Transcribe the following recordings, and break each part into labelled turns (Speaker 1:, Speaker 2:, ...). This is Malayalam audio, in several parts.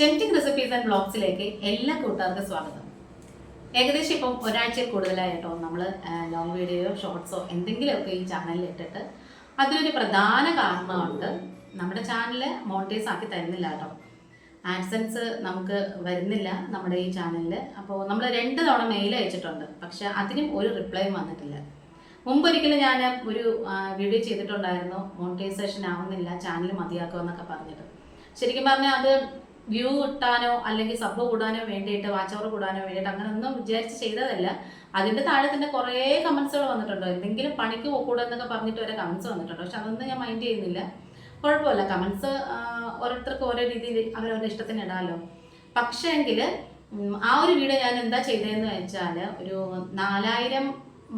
Speaker 1: ടെംറ്റിംഗ് റെസിപ്പീസ് ആൻഡ് ബ്ലോഗ്സിലേക്ക് എല്ലാ കൂട്ടുകാർക്കും സ്വാഗതം. ഏകദേശം ഇപ്പം ഒരാഴ്ചയിൽ കൂടുതലായിട്ടോ നമ്മൾ ലോങ് വീഡിയോയോ ഷോർട്സോ എന്തെങ്കിലുമൊക്കെ ഈ ചാനലിൽ ഇട്ടിട്ട് അതിനൊരു പ്രധാന കാരണമുണ്ട്. നമ്മുടെ ചാനൽ മോണിറ്റൈസ് ആക്കി തരുന്നില്ല കേട്ടോ. ആഡ്സൻസ് നമുക്ക് വരുന്നില്ല നമ്മുടെ ഈ ചാനലിൽ അപ്പോൾ നമ്മൾ രണ്ട് തവണ മെയിൽ അയച്ചിട്ടുണ്ട്. പക്ഷെ അതിനും ഒരു റിപ്ലൈയും വന്നിട്ടില്ല. മുമ്പൊരിക്കലും ഞാൻ ഒരു വീഡിയോ ചെയ്തിട്ടുണ്ടായിരുന്നു. മോണിറ്റൈസേഷൻ ആവുന്നില്ല ചാനൽ മതിയാക്കുക എന്നൊക്കെ പറഞ്ഞിട്ട്. ശരിക്കും പറഞ്ഞാൽ അത് വ്യൂ കിട്ടാനോ അല്ലെങ്കിൽ സബ് കൂടാനോ വേണ്ടിയിട്ട് വാച്ച് അവർ കൂടാനോ വേണ്ടിയിട്ട് അങ്ങനെ ഒന്നും വിചാരിച്ച് ചെയ്തതല്ല. അതിന്റെ താഴെ തന്നെ കുറേ കമന്റ്സുകൾ വന്നിട്ടുണ്ടോ. എന്തെങ്കിലും പണിക്ക് പോകൂടെ എന്നൊക്കെ പറഞ്ഞിട്ട് വരെ കമന്റ്സ് വന്നിട്ടുണ്ട്. പക്ഷെ അതൊന്നും ഞാൻ മൈൻഡ് ചെയ്യുന്നില്ല. കുഴപ്പമില്ല. കമന്റ്സ് ഓരോരുത്തർക്ക് ഓരോ രീതിയിൽ അവരവരുടെ ഇഷ്ടത്തിന് ഇടാലോ. പക്ഷേ എങ്കിൽ ആ ഒരു വീഡിയോ ഞാൻ എന്താ ചെയ്തതെന്ന് വെച്ചാൽ ഒരു നാലായിരം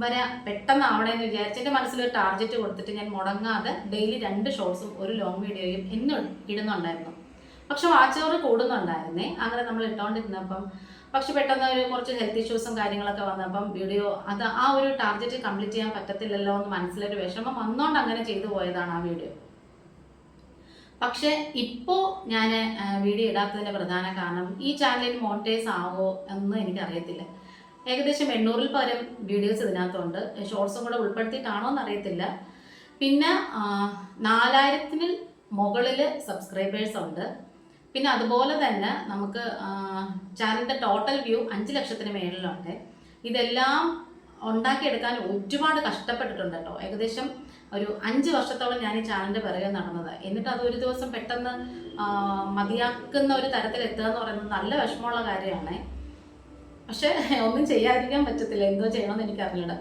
Speaker 1: വരെ പെട്ടെന്ന് ആവണേ എന്ന് വിചാരിച്ച് മനസ്സിൽ ഒരു ടാർഗറ്റ് കൊടുത്തിട്ട് ഞാൻ മുടങ്ങാതെ ഡെയിലി രണ്ട് ഷോർട്സും ഒരു ലോങ് വീഡിയോയും എന്നും ഇടുന്നുണ്ടായിരുന്നു. പക്ഷെ വാച്ച് അവർ കൂടുന്നുണ്ടായിരുന്നേ. അങ്ങനെ നമ്മൾ ഇട്ടോണ്ടിരുന്നപ്പം പക്ഷെ പെട്ടെന്ന് ഒരു കുറച്ച് ഹെൽത്ത് ഇഷ്യൂസും കാര്യങ്ങളൊക്കെ വന്നപ്പം വീഡിയോ അത് ആ ഒരു ടാർഗറ്റ് കംപ്ലീറ്റ് ചെയ്യാൻ പറ്റത്തില്ലല്ലോ എന്ന് മനസ്സിലൊരു വിഷമം വന്നുകൊണ്ട് അങ്ങനെ ചെയ്തു പോയതാണ് ആ വീഡിയോ. പക്ഷേ ഇപ്പോൾ ഞാൻ വീഡിയോ ഇടാത്തതിന്റെ പ്രധാന കാരണം ഈ ചാനലിൽ മോണിറ്റൈസ് ആവോ എന്ന് എനിക്കറിയത്തില്ല. ഏകദേശം എണ്ണൂറിൽ പരം വീഡിയോസ് ഇതിനകത്തുണ്ട്. ഷോർട്സും കൂടെ ഉൾപ്പെടുത്തിയിട്ടാണോ എന്നറിയത്തില്ല. പിന്നെ നാലായിരത്തിന് മുകളിൽ സബ്സ്ക്രൈബേഴ്സ് ഉണ്ട്. പിന്നെ അതുപോലെ തന്നെ നമുക്ക് ചാനലിന്റെ ടോട്ടൽ വ്യൂ അഞ്ച് ലക്ഷത്തിന് മേളിലുണ്ട്. ഇതെല്ലാം ഉണ്ടാക്കിയെടുക്കാൻ ഒരുപാട് കഷ്ടപ്പെട്ടിട്ടുണ്ട് കേട്ടോ. ഏകദേശം ഒരു അഞ്ച് വർഷത്തോളം ഞാൻ ഈ ചാനലിന്റെ പിറകെ നടന്നത്. എന്നിട്ട് അത് ഒരു ദിവസം പെട്ടെന്ന് മതിയാക്കുന്ന ഒരു തരത്തിൽ എത്തുക എന്ന് പറയുന്നത് നല്ല വിഷമമുള്ള കാര്യമാണ്. പക്ഷേ ഒന്നും ചെയ്യാതിരിക്കാൻ പറ്റത്തില്ല. എന്തോ ചെയ്യണമെന്ന് എനിക്ക് അറിഞ്ഞൂടാ.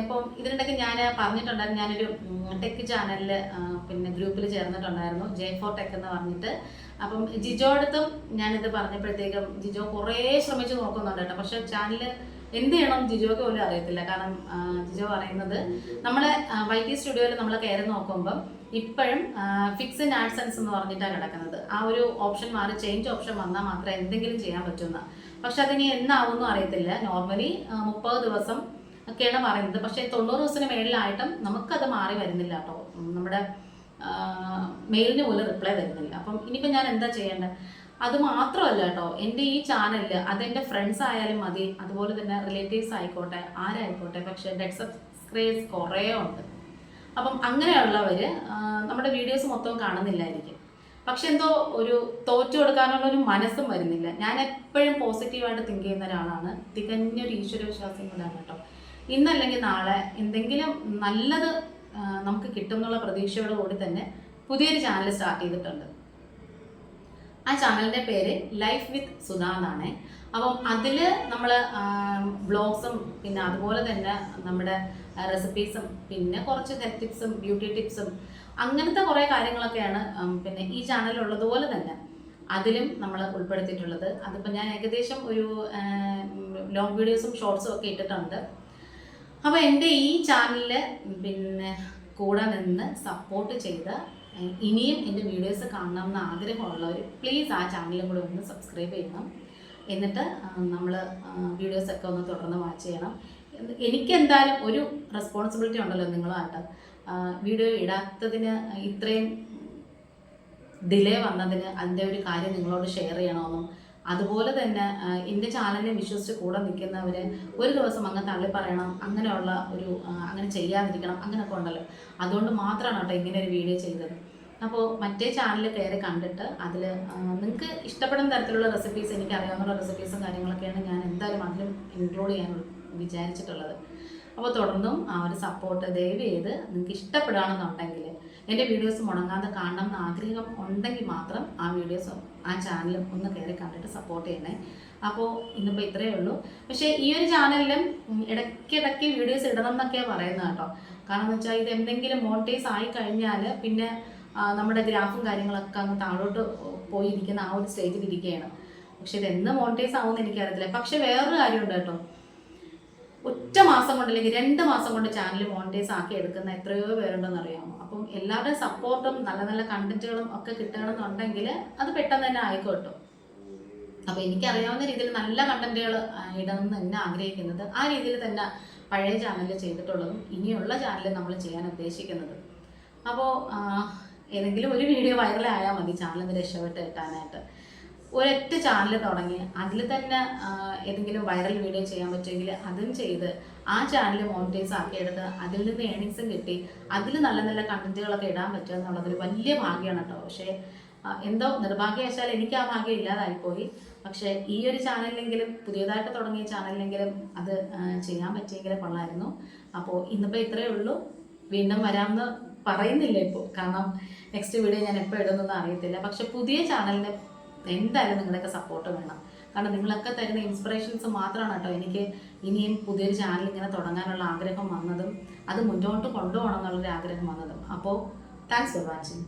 Speaker 1: ഇപ്പം ഇതിനിടയ്ക്ക് ഞാൻ പറഞ്ഞിട്ടുണ്ടായിരുന്നു. ഞാനൊരു ടെക് ചാനലിൽ പിന്നെ ഗ്രൂപ്പിൽ ചേർന്നിട്ടുണ്ടായിരുന്നു. ജെ ഫോർ ടെക് എന്ന് പറഞ്ഞിട്ട്. അപ്പം ജിജോ അടുത്തും ഞാനിത് പറഞ്ഞപ്പോഴത്തേക്കും ജിജോ കുറേ ശ്രമിച്ചു നോക്കുന്നുണ്ട് കേട്ടോ. പക്ഷെ ചാനൽ എന്ത് ചെയ്യണം ജിജോക്ക് പോലും അറിയത്തില്ല. കാരണം ജിജോ പറയുന്നത് നമ്മളെ വൈ ടി സ്റ്റുഡിയോയിൽ നമ്മൾ കയറി നോക്കുമ്പം ഇപ്പോഴും ഫിക്സ് ഇൻ ആഡ്സൻസ് എന്ന് പറഞ്ഞിട്ടാണ് കിടക്കുന്നത്. ആ ഒരു ഓപ്ഷൻ മാറി ചേഞ്ച് ഓപ്ഷൻ വന്നാൽ മാത്രമേ എന്തെങ്കിലും ചെയ്യാൻ പറ്റുന്ന. പക്ഷെ അതിനി എന്നാവുമെന്നും അറിയത്തില്ല. നോർമലി മുപ്പത് ദിവസം ഒക്കെയാണ് പറയുന്നത്. പക്ഷേ തൊണ്ണൂറ് ദിവസത്തിന് മേളിലായിട്ടും നമുക്കത് മാറി വരുന്നില്ല കേട്ടോ. നമ്മുടെ മെയിലിന് പോലും റിപ്ലൈ വരുന്നില്ല. അപ്പം ഇനിയിപ്പോൾ ഞാൻ എന്താ ചെയ്യേണ്ടത് അത് മാത്രമല്ല കേട്ടോ എന്റെ ഈ ചാനലിൽ അതെന്റെ ഫ്രണ്ട്സ് ആയാലും മതി. അതുപോലെ തന്നെ റിലേറ്റീവ്സ് ആയിക്കോട്ടെ ആരായിക്കോട്ടെ പക്ഷേ ഡെഡ് സബ്സ്ക്രൈബ്സ് കുറേ ഉണ്ട്. അപ്പം അങ്ങനെയുള്ളവർ നമ്മുടെ വീഡിയോസ് മൊത്തം കാണുന്നില്ലായിരിക്കും. പക്ഷെ എന്തോ ഒരു തോറ്റു കൊടുക്കാനുള്ള ഒരു മനസ്സും വരുന്നില്ല. ഞാൻ എപ്പോഴും പോസിറ്റീവായിട്ട് തിങ്ക് ചെയ്യുന്ന ഒരാളാണ്. തികഞ്ഞൊരു ഈശ്വരവിശ്വാസം കൊണ്ടാണ് കേട്ടോ. ഇന്നല്ലെങ്കിൽ നാളെ എന്തെങ്കിലും നല്ലത് നമുക്ക് കിട്ടും എന്നുള്ള പ്രതീക്ഷയോട് കൂടി തന്നെ പുതിയൊരു ചാനൽ സ്റ്റാർട്ട് ചെയ്തിട്ടുണ്ട്. ആ ചാനലിന്റെ പേര് ലൈഫ് വിത്ത് സുധ എന്നാണ്. അപ്പം അതിൽ നമ്മൾ ബ്ലോഗ്സും പിന്നെ അതുപോലെ തന്നെ നമ്മുടെ റെസിപ്പീസും പിന്നെ കുറച്ച് ഹെൽത്ത് ടിപ്സും ബ്യൂട്ടി ടിപ്സും അങ്ങനത്തെ കുറേ കാര്യങ്ങളൊക്കെയാണ് പിന്നെ ഈ ചാനലിലുള്ളതുപോലെ തന്നെ അതിലും നമ്മൾ ഉൾപ്പെടുത്തിയിട്ടുള്ളത്. അതിപ്പോൾ ഞാൻ ഏകദേശം ഒരു ലോങ് വീഡിയോസും ഷോർട്സും ഒക്കെ ഇട്ടിട്ടുണ്ട്. അപ്പോൾ എന്റെ ഈ ചാനലിൽ പിന്നെ കൂടെ നിന്ന് സപ്പോർട്ട് ചെയ്ത് ഇനിയും എന്റെ വീഡിയോസ് കാണണം എന്ന് ആഗ്രഹമുള്ളവർ പ്ലീസ് ആ ചാനലും കൂടെ ഒന്ന് സബ്സ്ക്രൈബ് ചെയ്യണം. എന്നിട്ട് നമ്മൾ വീഡിയോസൊക്കെ ഒന്ന് തുടർന്ന് വാച്ച് ചെയ്യണം. എനിക്ക് എന്തായാലും ഒരു റെസ്പോൺസിബിലിറ്റി ഉണ്ടല്ലോ നിങ്ങളുമായിട്ട്. വീഡിയോ ഇടാത്തതിന് ഇത്രയും ഡിലേ വന്നതിന് അതിന്റെ ഒരു കാര്യം നിങ്ങളോട് ഷെയർ ചെയ്യണമെന്നും അതുപോലെ തന്നെ എന്റെ ചാനലിനെ വിശ്വസിച്ച് കൂടെ നിൽക്കുന്നവർ ഒരു ദിവസം അങ്ങ് തള്ളി പറയണം അങ്ങനെയുള്ള ഒരു അങ്ങനെ ചെയ്യാതിരിക്കണം അങ്ങനെയൊക്കെ ഉണ്ടല്ലോ. അതുകൊണ്ട് മാത്രമാണ് കേട്ടോ ഇങ്ങനെ ഒരു വീഡിയോ ചെയ്തത്. അപ്പോൾ മറ്റേ ചാനൽ കയറി കണ്ടിട്ട് അതിൽ നിങ്ങൾക്ക് ഇഷ്ടപ്പെടുന്ന തരത്തിലുള്ള റെസിപ്പീസ് എനിക്ക് അറിയാവുന്ന റെസിപ്പീസും കാര്യങ്ങളൊക്കെയാണ് ഞാൻ എന്തായാലും അതിലും ഇൻക്ലൂഡ് ചെയ്യാൻ വിചാരിച്ചിട്ടുള്ളത്. അപ്പോൾ തുടർന്നും ആ ഒരു സപ്പോർട്ട് ദയവ് ചെയ്ത് നിങ്ങൾക്ക് ഇഷ്ടപ്പെടുകയാണെന്നുണ്ടെങ്കിൽ എന്റെ വീഡിയോസ് മുടങ്ങാതെ കാണണം എന്ന് ആഗ്രഹം ഉണ്ടെങ്കിൽ മാത്രം ആ വീഡിയോസ് ആ ചാനലും ഒന്ന് കയറി കണ്ടിട്ട് സപ്പോർട്ട് ചെയ്യണേ. അപ്പോൾ ഇന്നിപ്പോൾ ഇത്രയേ ഉള്ളൂ. പക്ഷേ ഈ ഒരു ചാനലിലും ഇടയ്ക്കിടയ്ക്ക് വീഡിയോസ് ഇടണം എന്നൊക്കെയാണ് പറയുന്നത് കേട്ടോ. കാരണം എന്ന് വെച്ചാൽ ഇത് എന്തെങ്കിലും മോണിറ്റൈസ് ആയി കഴിഞ്ഞാൽ പിന്നെ നമ്മുടെ ഗ്രാഫും കാര്യങ്ങളൊക്കെ അങ്ങ് താഴോട്ട് പോയിരിക്കുന്ന ആ ഒരു സ്റ്റേജിൽ ഇരിക്കുകയാണ്. പക്ഷെ ഇത് എന്ന് മോണിറ്റൈസ് ആവുമെന്ന് എനിക്കറിയത്തില്ല. പക്ഷെ വേറൊരു കാര്യമുണ്ട് കേട്ടോ. ഒറ്റ മാസം കൊണ്ട് അല്ലെങ്കിൽ രണ്ട് മാസം കൊണ്ട് ചാനൽ മോണിറ്റൈസ് ആക്കി എടുക്കുന്ന എത്രയോ പേരുണ്ടെന്ന് അറിയാമോ അപ്പം എല്ലാവരുടെ സപ്പോർട്ടും നല്ല നല്ല കണ്ടന്റുകളും ഒക്കെ കിട്ടണമെന്നുണ്ടെങ്കിൽ അത് പെട്ടെന്ന് തന്നെ ആയിക്കോട്ടും. അപ്പോൾ എനിക്കറിയാവുന്ന രീതിയിൽ നല്ല കണ്ടന്റുകൾ ഇടണമെന്ന് തന്നെ ആഗ്രഹിക്കുന്നത് ആ രീതിയിൽ തന്നെ പഴയ ചാനലിൽ ചെയ്തിട്ടുള്ളതും ഇനിയുള്ള ചാനലിൽ നമ്മൾ ചെയ്യാൻ ഉദ്ദേശിക്കുന്നത്. അപ്പോൾ ഏതെങ്കിലും ഒരു വീഡിയോ വൈറലായാൽ മതി ചാനലിൽ നിന്ന് രക്ഷപ്പെട്ട് കിട്ടാനായിട്ട്. ഒരൊറ്റ ചാനൽ തുടങ്ങി. അതിൽ തന്നെ ഏതെങ്കിലും വൈറൽ വീഡിയോ ചെയ്യാൻ പറ്റുമെങ്കിൽ അതും ചെയ്ത് ആ ചാനൽ മോണിറ്റൈസ് ആക്കിയെടുത്ത് അതിൽ നിന്ന് ഏണിങ്സും കിട്ടി. അതിൽ നല്ല നല്ല കണ്ടന്റുകളൊക്കെ ഇടാൻ പറ്റുക എന്നുള്ളതൊരു വലിയ ഭാഗ്യമാണ് കേട്ടോ പക്ഷേ എന്തോ നിർഭാഗ്യവശാൽ എനിക്ക് ആ ഭാഗ്യം ഇല്ലാതായിപ്പോയി പക്ഷേ ഈ ഒരു ചാനലിലെങ്കിലും പുതിയതായിട്ട് തുടങ്ങിയ ചാനലിലെങ്കിലും അത് ചെയ്യാൻ പറ്റിയെങ്കിൽ കൊള്ളായിരുന്നു. അപ്പോൾ ഇന്നിപ്പോൾ ഇത്രയേ ഉള്ളൂ. വീണ്ടും വരാമെന്ന് പറയുന്നില്ല ഇപ്പോൾ കാരണം നെക്സ്റ്റ് വീഡിയോ ഞാൻ എപ്പോൾ ഇടുന്നൊന്നും അറിയത്തില്ല. പക്ഷെ പുതിയ ചാനലിന് എന്തായാലും നിങ്ങളൊക്കെ സപ്പോർട്ട് വേണം. കാരണം നിങ്ങളൊക്കെ തരുന്ന ഇൻസ്പിറേഷൻസ് മാത്രമാണ് കേട്ടോ എനിക്ക് ഇനിയും പുതിയൊരു ചാനൽ ഇങ്ങനെ തുടങ്ങാനുള്ള ആഗ്രഹം വന്നതും അത് മുന്നോട്ട് കൊണ്ടുപോകണം എന്നുള്ളൊരു ആഗ്രഹം വന്നതും. അപ്പോൾ താങ്ക്സ് ഫോർ വാച്ചിങ്